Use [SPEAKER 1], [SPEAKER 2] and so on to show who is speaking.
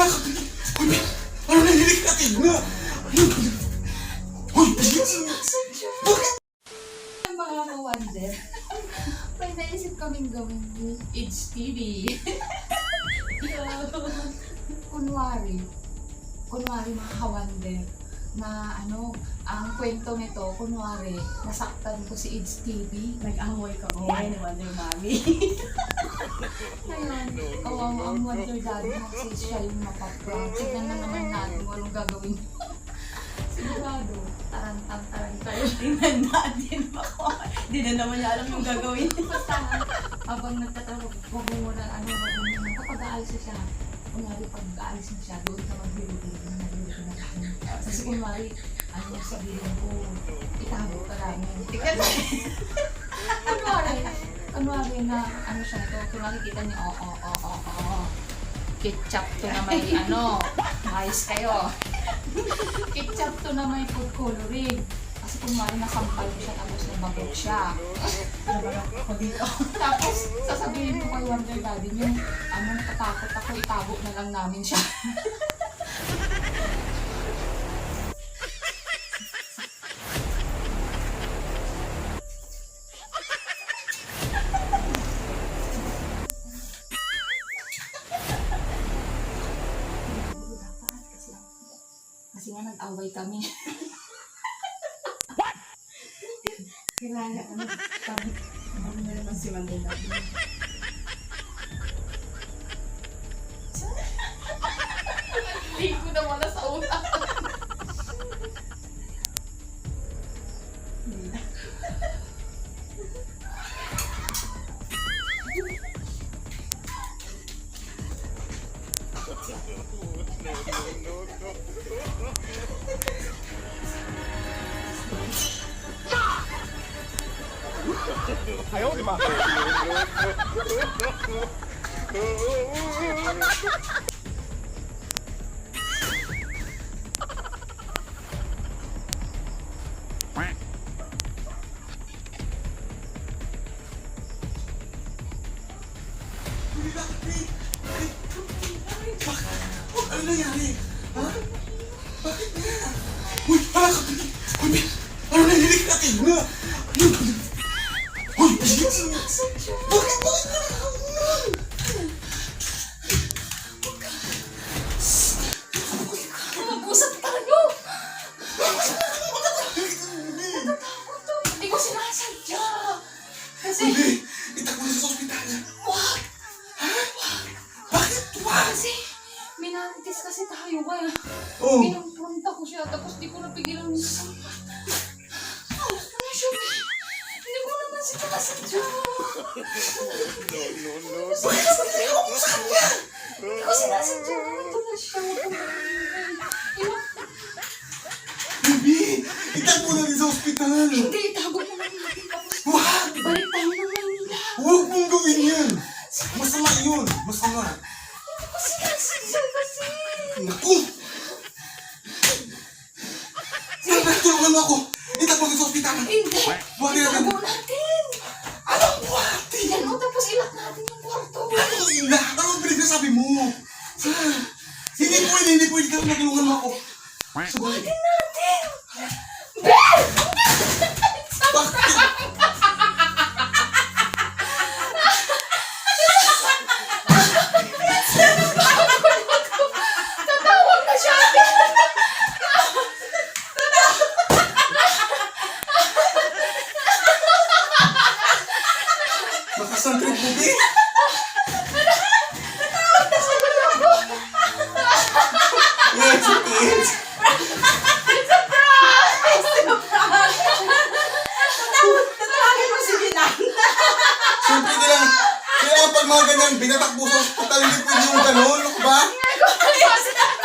[SPEAKER 1] ka. Uy, ano ka na? Uy, please. Bakit?
[SPEAKER 2] mga ka-wonder, may naisip kaming gawin yung It's TV. kunwari, kunwari mga ka-wonder, na ano, ang kwento nito, kunwari, nasaktan ko si It's TV.
[SPEAKER 3] Nag-away kami ni Wonder Mommy.
[SPEAKER 2] Ngayon, kawawa ang Wonder Daddy kasi siya yung mapaprank. Tignan na naman natin kung anong gagawin. Sigurado, tarantang tayo.
[SPEAKER 3] Tingnan natin ako. Hindi na naman niya alam yung gagawin.
[SPEAKER 2] Basta, habang nagtatawag, wag mo muna, ano, wag mo muna, kapag aalis na siya, kunwari pag aalis na siya, doon ka magbiro-biro na nagbiro na. Kasi kunwari, ano sabihin ko, itago ka namin. kunwari, kunwari na, ano siya to, kunwari kita niya, oo, oo, oo, oo. Ketchup to na may, ano, ayos kayo. Ketchup to na may food coloring. Kasi kunwari nasampal mo siya, tapos nabagot siya.
[SPEAKER 3] Nabalak ako dito.
[SPEAKER 2] Tapos, sasabihin ko kay Wonder Daddy yung ano, natatakot ako, itago na lang namin siya. nag-away kami.
[SPEAKER 3] Kailangan ano, sabi, ano na naman si Mommy.
[SPEAKER 2] Hindi ko na wala sa utak.
[SPEAKER 1] Hindi bakit, Ben? Bakit? Bakit? Ano nangyari? Ha? Bakit na? Uy, wala ka. Uy, ano nangyayari ka na? Uy, please. Bakit? Bakit na?
[SPEAKER 2] Mag-usap tayo! Hindi ko sinasadya! Kasi,
[SPEAKER 1] Hindi,
[SPEAKER 2] minantis kasi tayo kaya.
[SPEAKER 1] Oh,
[SPEAKER 2] Pinampunta ko siya, tapos di ko napigilan sasampat. Ano siya? Hindi ko naman siya sinasadya.
[SPEAKER 1] bakit ka pagkakawa mo sa kanya?
[SPEAKER 2] Hindi ko sinasadya. Ito na siya. Ko na
[SPEAKER 1] Baby, itakbo na rin sa ospital.
[SPEAKER 2] Hindi, itago mo natin. Tapos,
[SPEAKER 1] Wag!
[SPEAKER 2] balik tayo ng Manila.
[SPEAKER 1] Huwag mong gawin yan. Masama yun. Masama. Naku! Sandra, tulungan mo ako. Itakbo na sa ospital.
[SPEAKER 2] Hindi.
[SPEAKER 1] Buhati natin.
[SPEAKER 2] Itago natin.
[SPEAKER 1] Anong buhati?
[SPEAKER 2] Yan o, tapos ilak natin yung kwarto.
[SPEAKER 1] Anong ina? Anong pinagsasabi mo? Hindi pwede, hindi pwede. Kaya natulungan mo ako. Sabay.
[SPEAKER 2] Tingnan natin. Ben!
[SPEAKER 1] Bakit?
[SPEAKER 2] Tatawag na siya.
[SPEAKER 1] Bakas ang trip mo, be. It's okay.
[SPEAKER 3] Tatawagin mo si Binan.
[SPEAKER 1] Siyempre, kailangan, kailangan pag mga ganyan, binatakbo sa ospital, hindi pwede yung ganun. Ano ba?
[SPEAKER 2] Hindi ko sinasadya.